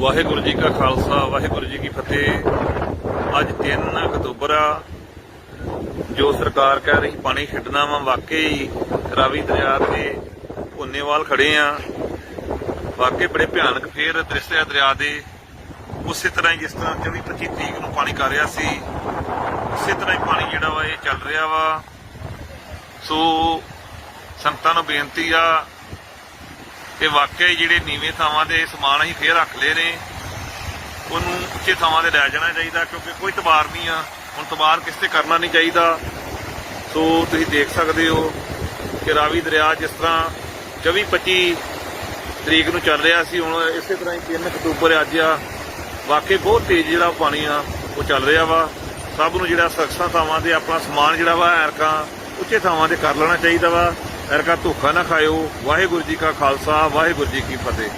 ਵਾਹਿਗੁਰੂ ਜੀ ਕਾ ਖਾਲਸਾ, ਵਾਹਿਗੁਰੂ ਜੀ ਕੀ ਫਤਿਹ। ਅੱਜ 3 ਅਕਤੂਬਰ ਆ। ਜੋ ਸਰਕਾਰ ਕਹਿ ਰਹੀ, ਪਾਣੀ ਛੱਡਣਾ ਵਾ, ਵਾਕਈ ਰਾਵੀ ਦਰਿਆ ਤੇ ਪੁੰਨੇਵਾਲ ਖੜੇ ਆ। ਵਾਕਈ ਬੜੇ ਭਿਆਨਕ ਫੇਰ ਦ੍ਰਿਸ਼ ਆ ਦਰਿਆ ਦੇ। ਉਸੇ ਤਰ੍ਹਾਂ ਹੀ ਜਿਸ ਤਰ੍ਹਾਂ 24 25 ਤਰੀਕ ਨੂੰ ਪਾਣੀ ਕਰ ਰਿਹਾ ਸੀ, ਉਸੇ ਤਰ੍ਹਾਂ ਹੀ ਪਾਣੀ ਜਿਹੜਾ ਵਾ ਇਹ ਚੱਲ ਰਿਹਾ ਵਾ। ਸੋ ਸੰਗਤਾਂ ਨੂੰ ਬੇਨਤੀ ਆ ਕਿ ਵਾਕਈ ਜਿਹੜੇ ਨੀਵੇਂ ਥਾਵਾਂ ਦੇ ਸਮਾਨ ਅਸੀਂ ਫੇਰ ਰੱਖ ਲਏ ਨੇ, ਉਹਨੂੰ ਉੱਚੇ ਥਾਵਾਂ ਤੇ ਲੈ ਜਾਣਾ ਚਾਹੀਦਾ, ਕਿਉਂਕਿ ਕੋਈ ਤਬਾਰ ਨਹੀਂ ਆ। ਹੁਣ ਤਬਾਰ ਕਿਸੇ ਤੇ ਕਰਨਾ ਨਹੀਂ ਚਾਹੀਦਾ। ਸੋ ਤੁਸੀਂ ਦੇਖ ਸਕਦੇ ਹੋ ਕਿ ਰਾਵੀ ਦਰਿਆ ਜਿਸ ਤਰ੍ਹਾਂ 24 25 ਤਰੀਕ ਨੂੰ ਚੱਲ ਰਿਹਾ ਸੀ, ਹੁਣ ਇਸੇ ਤਰ੍ਹਾਂ ਹੀ 3 ਅਕਤੂਬਰ ਅੱਜ ਆ। ਵਾਕਈ ਬਹੁਤ ਤੇਜ਼ ਜਿਹੜਾ ਪਾਣੀ ਆ, ਉਹ ਚੱਲ ਰਿਹਾ ਵਾ। ਸਭ ਨੂੰ ਜਿਹੜਾ ਸੁਰੱਖਿਆ ਥਾਵਾਂ ਤੇ ਆਪਣਾ ਸਮਾਨ ਜਿਹੜਾ ਵਾ, ਐਰਕਾਂ ਉੱਚੇ ਥਾਵਾਂ ਤੇ ਕਰ ਲੈਣਾ ਚਾਹੀਦਾ ਵਾ। ਐਰਕਾਂ ਧੋਖਾ ਨਾ ਖਾਇਓ। ਵਾਹਿਗੁਰੂ ਜੀ ਕਾ ਖਾਲਸਾ ਵਾਹਿਗੁਰੂ ਜੀ ਕੀ ਫਤਿਹ।